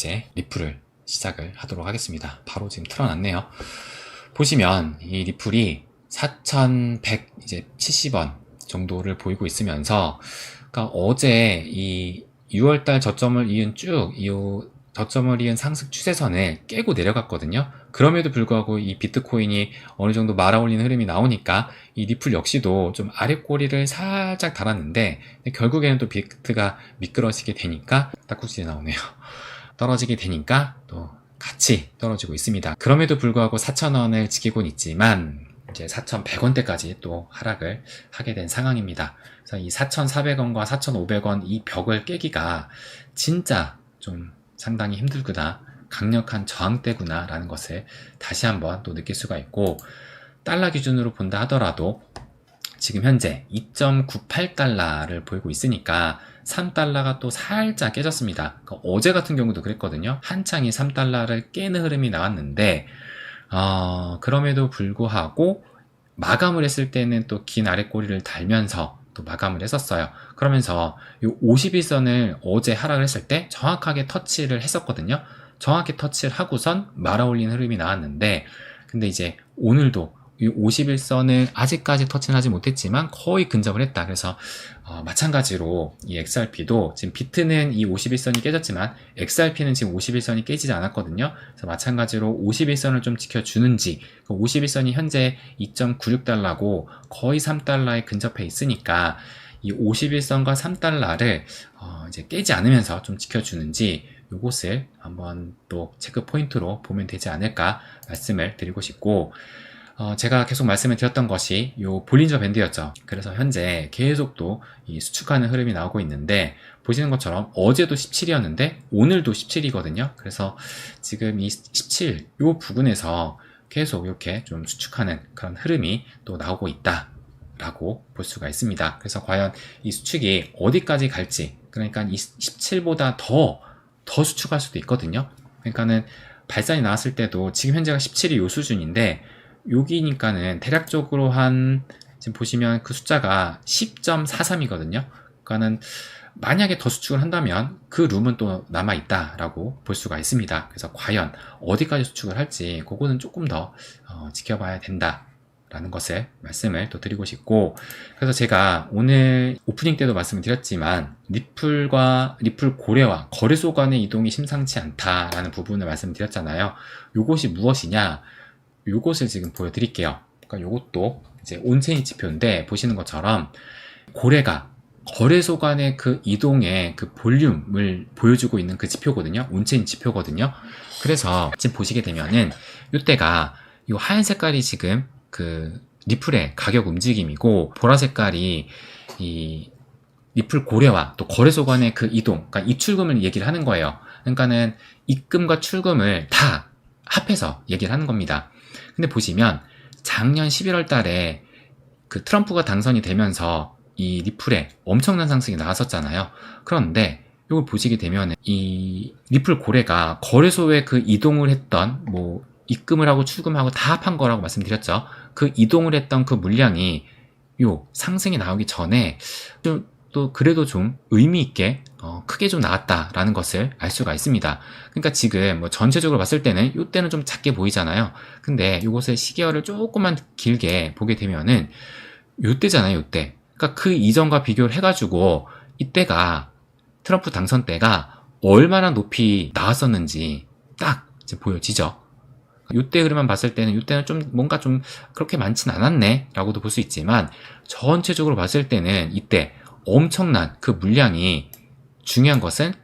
이제 리플을 시작을 하도록 하겠습니다. 바로 지금 틀어놨네요. 보시면 이 리플이 4,100 이제 70원 정도를 보이고 있으면서 그러니까 어제 이 6월달 저점을 이은 쭉이 저점을 이은 상승 추세선을 깨고 내려갔거든요. 그럼에도 불구하고 이 비트코인이 어느 정도 말아올리는 흐름이 나오니까 이 리플 역시도 좀 아래 꼬리를 살짝 달았는데 결국에는 또 비트가 미끄러지게 되니까 딱국질이 나오네요. 떨어지게 되니까 또 같이 떨어지고 있습니다. 그럼에도 불구하고 4,000원을 지키곤 있지만 이제 4,100원대까지 또 하락을 하게 된 상황입니다. 그래서 이 4,400원과 4,500원 이 벽을 깨기가 진짜 좀 상당히 힘들구나, 강력한 저항대구나 라는 것을 다시 한번 또 느낄 수가 있고, 달러 기준으로 본다 하더라도 지금 현재 2.98달러를 보이고 있으니까 3달러가 또 살짝 깨졌습니다. 그러니까 어제 같은 경우도 그랬거든요. 한창이 3달러를 깨는 흐름이 나왔는데, 어, 그럼에도 불구하고 마감을 했을 때는 또 긴 아랫꼬리를 달면서 또 마감을 했었어요. 그러면서 이 51선을 어제 하락을 했을 때 정확하게 터치를 했었거든요. 정확히 터치를 하고선 말아올린 흐름이 나왔는데 근데 이제 오늘도 이 51선을 아직까지 터치는 하지 못했지만 거의 근접을 했다. 그래서 어, 마찬가지로 이 XRP도 지금 비트는 이 51선이 깨졌지만 XRP는 지금 51선이 깨지지 않았거든요. 그래서 마찬가지로 51선을 좀 지켜주는지 그 51선이 현재 2.96달러고 거의 3달러에 근접해 있으니까 이 51선과 3달러를 어, 이제 깨지 않으면서 좀 지켜주는지 이것을 한번 또 체크 포인트로 보면 되지 않을까 말씀을 드리고 싶고 어, 제가 계속 말씀을 드렸던 것이 요 볼린저 밴드였죠. 그래서 현재 계속 또이 수축하는 흐름이 나오고 있는데 보시는 것처럼 어제도 17이었는데 오늘도 17이거든요. 그래서 지금 이 17, 요 부근에서 계속 이렇게 좀 수축하는 그런 흐름이 또 나오고 있다. 라고 볼 수가 있습니다. 그래서 과연 이 수축이 어디까지 갈지, 그러니까 이 17보다 더, 더 수축할 수도 있거든요. 그러니까는 발산이 나왔을 때도 지금 현재가 17이 요 수준인데, 여기니까는 대략적으로 한 지금 보시면 그 숫자가 10.43이거든요. 그러니까는 만약에 더 수축을 한다면 그 룸은 또 남아 있다라고 볼 수가 있습니다. 그래서 과연 어디까지 수축을 할지 그거는 조금 더 어, 지켜봐야 된다. 라는 것을 말씀을 또 드리고 싶고 그래서 제가 오늘 오프닝 때도 말씀을 드렸지만 리플과 리플 고래와 거래소 간의 이동이 심상치 않다라는 부분을 말씀드렸잖아요. 이것이 무엇이냐? 요것을 지금 보여드릴게요. 그러니까 요것도 이제 온체인 지표인데 보시는 것처럼 고래가 거래소 간의 그 이동의 그 볼륨을 보여주고 있는 그 지표거든요. 온체인 지표거든요. 그래서 지금 보시게 되면은 이때가 이 하얀 색깔이 지금 그 리플의 가격 움직임이고 보라 색깔이 이 리플 고래와 또 거래소 간의 그 이동, 그러니까 입출금을 얘기를 하는 거예요. 그러니까는 입금과 출금을 다 합해서 얘기를 하는 겁니다. 근데 보시면 작년 11월 달에 그 트럼프가 당선이 되면서 이 리플에 엄청난 상승이 나왔었잖아요. 그런데 이걸 보시게 되면 이 리플 고래가 거래소에 그 이동을 했던 뭐 입금을 하고 출금하고 다 합한 거라고 말씀드렸죠. 그 이동을 했던 그 물량이 요 상승이 나오기 전에 좀 또 그래도 좀 의미 있게 어, 크게 좀 나왔다라는 것을 알 수가 있습니다. 그러니까 지금 뭐 전체적으로 봤을 때는 이때는 좀 작게 보이잖아요. 근데 이것의 시계열을 조금만 길게 보게 되면은 이때잖아요, 이때. 그러니까 그 이전과 비교를 해가지고 이때가 트럼프 당선 때가 얼마나 높이 나왔었는지 딱 보여지죠. 이때 흐름만 봤을 때는 이때는 좀 뭔가 좀 그렇게 많진 않았네 라고도 볼 수 있지만 전체적으로 봤을 때는 이때 엄청난 그 물량이 중요한 것은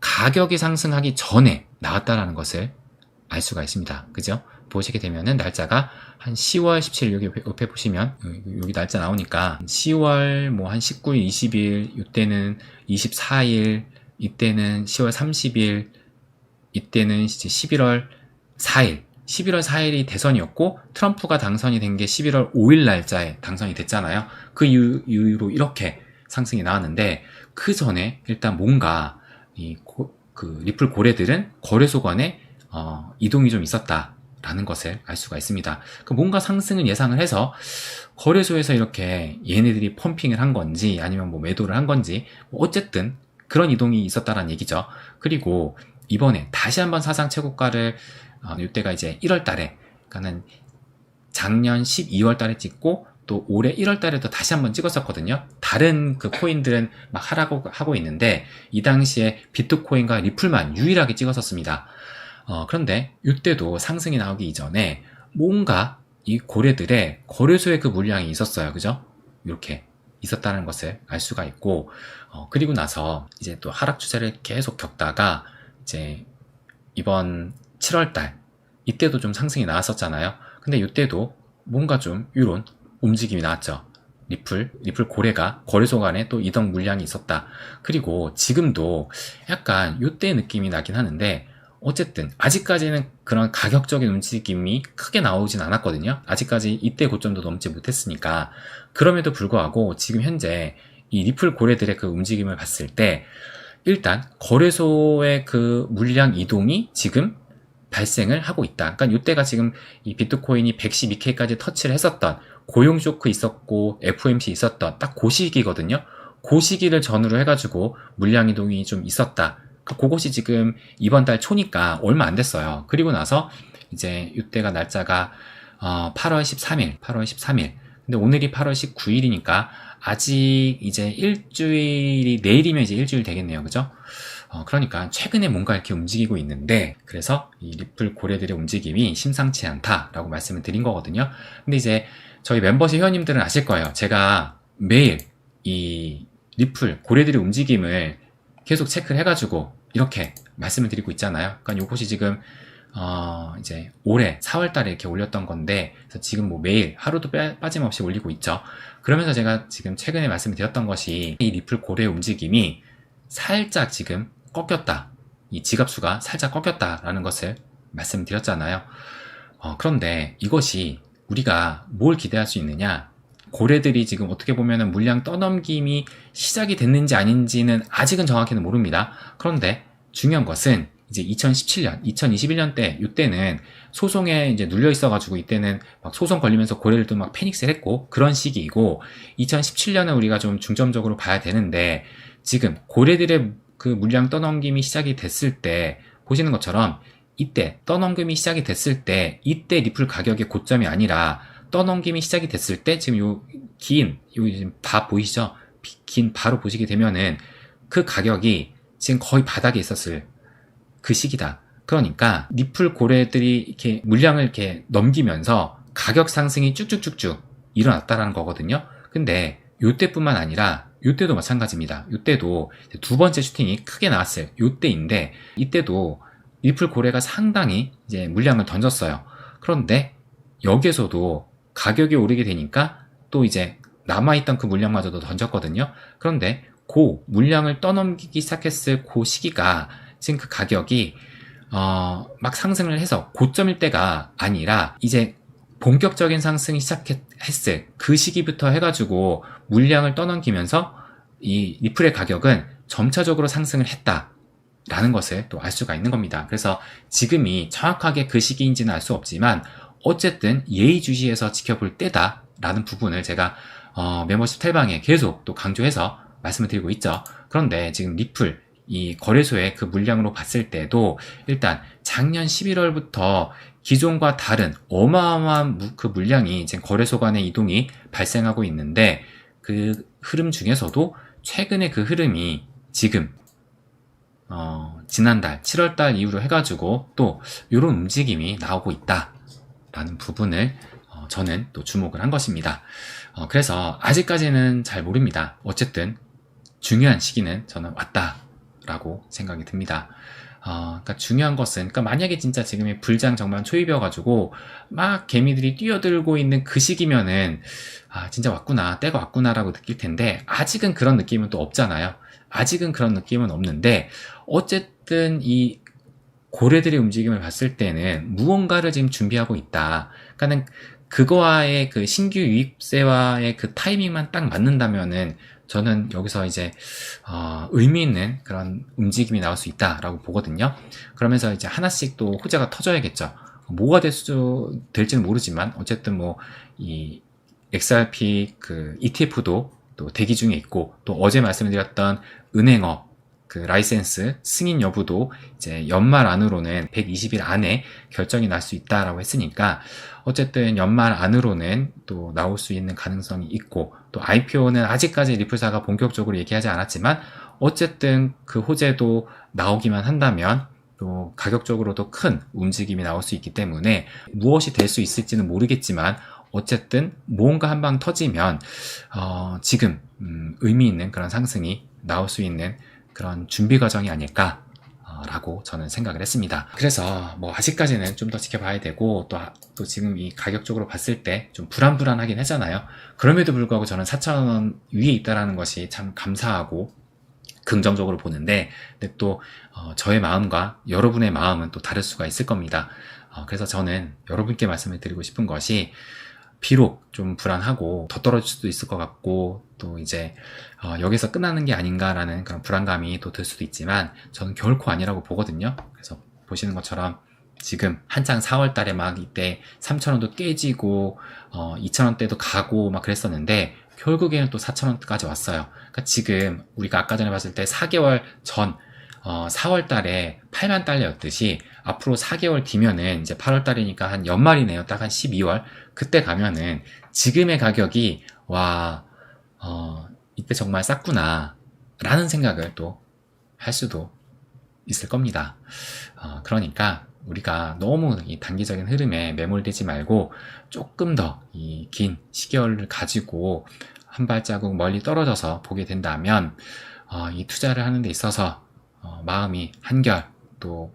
가격이 상승하기 전에 나왔다라는 것을 알 수가 있습니다. 그죠? 보시게 되면은 날짜가 한 10월 17일 여기 옆에 보시면 여기 날짜 나오니까 10월 뭐 한 19일, 20일 이때는 24일 이때는 10월 30일 이때는 이제 11월 4일 11월 4일이 대선이었고 트럼프가 당선이 된 게 11월 5일 날짜에 당선이 됐잖아요. 그 이유로 이렇게 상승이 나왔는데 그 전에 일단 뭔가 이 그 리플 고래들은 거래소 간에 어, 이동이 좀 있었다라는 것을 알 수가 있습니다. 그 뭔가 상승을 예상을 해서 거래소에서 이렇게 얘네들이 펌핑을 한 건지 아니면 뭐 매도를 한 건지 뭐 어쨌든 그런 이동이 있었다라는 얘기죠. 그리고 이번에 다시 한번 사상 최고가를 어, 이때가 이제 1월 달에 그러니까는 작년 12월 달에 찍고 또 올해 1월 달에도 다시 한번 찍었었거든요. 다른 그 코인들은 막 하라고 하고 있는데 이 당시에 비트코인과 리플만 유일하게 찍었었습니다. 어, 그런데 이때도 상승이 나오기 이전에 뭔가 이 고래들의 거래소의 그 물량이 있었어요. 그죠? 이렇게 있었다는 것을 알 수가 있고, 어, 그리고 나서 이제 또 하락 추세를 계속 겪다가 이제 이번 7월 달 이때도 좀 상승이 나왔었잖아요. 근데 이때도 뭔가 좀 이런 움직임이 나왔죠. 리플, 리플 고래가 거래소 간에 또 이동 물량이 있었다. 그리고 지금도 약간 이때 느낌이 나긴 하는데 어쨌든 아직까지는 그런 가격적인 움직임이 크게 나오진 않았거든요. 아직까지 이때 고점도 넘지 못했으니까 그럼에도 불구하고 지금 현재 이 리플 고래들의 그 움직임을 봤을 때 일단 거래소의 그 물량 이동이 지금 발생을 하고 있다. 그러니까 이때가 지금 이 비트코인이 112K까지 터치를 했었던 고용 쇼크 있었고 FOMC 있었던 딱 그 시기거든요. 그 시기를 전후로 해가지고 물량 이동이 좀 있었다. 그러니까 그것이 지금 이번 달 초니까 얼마 안 됐어요. 그리고 나서 이제 이때가 날짜가 어 8월 13일, 8월 13일. 근데 오늘이 8월 19일이니까 아직 이제 일주일이 내일이면 이제 일주일 되겠네요. 그죠? 어, 그러니까 최근에 뭔가 이렇게 움직이고 있는데 그래서 이 리플 고래들의 움직임이 심상치 않다라고 말씀을 드린 거거든요. 근데 이제 저희 멤버십 회원님들은 아실 거예요. 제가 매일 이 리플 고래들의 움직임을 계속 체크를 해가지고 이렇게 말씀을 드리고 있잖아요. 그러니까 요것이 지금 어 이제 올해 4월 달에 이렇게 올렸던 건데 그래서 지금 뭐 매일 하루도 빼, 빠짐없이 올리고 있죠. 그러면서 제가 지금 최근에 말씀을 드렸던 것이 이 리플 고래의 움직임이 살짝 지금 꺾였다. 이 지갑수가 살짝 꺾였다라는 것을 말씀드렸잖아요. 어, 그런데 이것이 우리가 뭘 기대할 수 있느냐? 고래들이 지금 어떻게 보면 물량 떠넘김이 시작이 됐는지 아닌지는 아직은 정확히는 모릅니다. 그런데 중요한 것은 이제 2017년, 2021년 때, 이때는 소송에 이제 눌려 있어가지고 이때는 막 소송 걸리면서 고래들도 막 패닉스를 했고 그런 시기이고 2017년은 우리가 좀 중점적으로 봐야 되는데 지금 고래들의 그 물량 떠넘김이 시작이 됐을 때 보시는 것처럼 이때 떠넘김이 시작이 됐을 때 이때 리플 가격의 고점이 아니라 떠넘김이 시작이 됐을 때 지금 요 긴, 요 지금 바 보이시죠? 긴 바로 보시게 되면은 그 가격이 지금 거의 바닥에 있었을 그 시기다. 그러니까 리플 고래들이 이렇게 물량을 이렇게 넘기면서 가격 상승이 쭉쭉쭉쭉 일어났다라는 거거든요. 근데 요때뿐만 아니라 요때도 마찬가지입니다. 요때도 두 번째 슈팅이 크게 나왔어요. 요때인데 이때도 리플 고래가 상당히 이제 물량을 던졌어요. 그런데 여기에서도 가격이 오르게 되니까 또 이제 남아있던 그 물량마저도 던졌거든요. 그런데 그 물량을 떠넘기기 시작했을 그 시기가 지금 그 가격이 어, 막 상승을 해서 고점일 때가 아니라 이제 본격적인 상승이 시작했을 그 시기부터 해가지고 물량을 떠넘기면서 이 리플의 가격은 점차적으로 상승을 했다. 라는 것을 또 알 수가 있는 겁니다. 그래서 지금이 정확하게 그 시기인지는 알 수 없지만 어쨌든 예의주시해서 지켜볼 때다 라는 부분을 제가 어, 멤버십 탈방에 계속 또 강조해서 말씀을 드리고 있죠. 그런데 지금 리플 이 거래소의 그 물량으로 봤을 때도 일단 작년 11월부터 기존과 다른 어마어마한 그 물량이 이제 거래소 간의 이동이 발생하고 있는데 그 흐름 중에서도 최근에 그 흐름이 지금 어, 지난달 7월달 이후로 해가지고 또 이런 움직임이 나오고 있다라는 부분을 어, 저는 또 주목을 한 것입니다. 어, 그래서 아직까지는 잘 모릅니다. 어쨌든 중요한 시기는 저는 왔다라고 생각이 듭니다. 어, 그러니까 중요한 것은, 그러니까 만약에 진짜 지금이 불장 정말 초입이어가지고 막 개미들이 뛰어들고 있는 그 시기면은 아 진짜 왔구나, 때가 왔구나라고 느낄 텐데 아직은 그런 느낌은 또 없잖아요. 아직은 그런 느낌은 없는데 어쨌든 이 고래들의 움직임을 봤을 때는 무언가를 지금 준비하고 있다. 그러니까는 그거와의 그 신규 유입세와의 그 타이밍만 딱 맞는다면은 저는 여기서 이제 어, 의미 있는 그런 움직임이 나올 수 있다라고 보거든요. 그러면서 이제 하나씩 또 호재가 터져야겠죠. 뭐가 될 수 될지는 모르지만 어쨌든 뭐 이 XRP 그 ETF도 또 대기 중에 있고 또 어제 말씀드렸던 은행업 그 라이센스 승인 여부도 이제 연말 안으로는 120일 안에 결정이 날 수 있다라고 했으니까 어쨌든 연말 안으로는 또 나올 수 있는 가능성이 있고 또 IPO는 아직까지 리플사가 본격적으로 얘기하지 않았지만 어쨌든 그 호재도 나오기만 한다면 또 가격적으로도 큰 움직임이 나올 수 있기 때문에 무엇이 될 수 있을지는 모르겠지만 어쨌든 뭔가 한 방 터지면 어, 지금 음, 의미 있는 그런 상승이 나올 수 있는 그런 준비 과정이 아닐까 어, 라고 저는 생각을 했습니다. 그래서 뭐 아직까지는 좀 더 지켜봐야 되고 또, 또 지금 이 가격적으로 봤을 때 좀 불안불안하긴 하잖아요. 그럼에도 불구하고 저는 4,000원 위에 있다라는 것이 참 감사하고 긍정적으로 보는데 근데 또 어, 저의 마음과 여러분의 마음은 또 다를 수가 있을 겁니다. 어, 그래서 저는 여러분께 말씀을 드리고 싶은 것이 비록 좀 불안하고 더 떨어질 수도 있을 것 같고 또 이제 어, 여기서 끝나는 게 아닌가라는 그런 불안감이 또 들 수도 있지만 저는 결코 아니라고 보거든요. 그래서 보시는 것처럼 지금 한창 4월 달에 막 이때 3,000원도 깨지고 어, 2,000원대도 가고 막 그랬었는데 결국에는 또 4,000원까지 왔어요. 그러니까 지금 우리가 아까 전에 봤을 때 4개월 전 어, 4월 달에 8만 달러였듯이 앞으로 4개월 뒤면은 이제 8월 달이니까 한 연말이네요. 딱 한 12월. 그때 가면은 지금의 가격이 와, 어, 이때 정말 쌌구나. 라는 생각을 또 할 수도 있을 겁니다. 어, 그러니까 우리가 너무 이 단기적인 흐름에 매몰되지 말고 조금 더 이 긴 시계열을 가지고 한 발자국 멀리 떨어져서 보게 된다면 어, 이 투자를 하는 데 있어서 어, 마음이 한결 또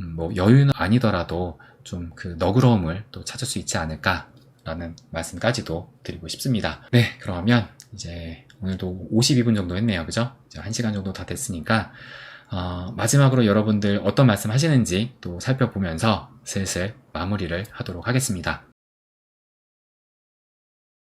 음, 뭐 여유는 아니더라도 좀 그 너그러움을 또 찾을 수 있지 않을까라는 말씀까지도 드리고 싶습니다. 네, 그러면 이제 오늘도 52분 정도 했네요. 그죠? 이제 1시간 정도 다 됐으니까 어, 마지막으로 여러분들 어떤 말씀 하시는지 또 살펴보면서 슬슬 마무리를 하도록 하겠습니다.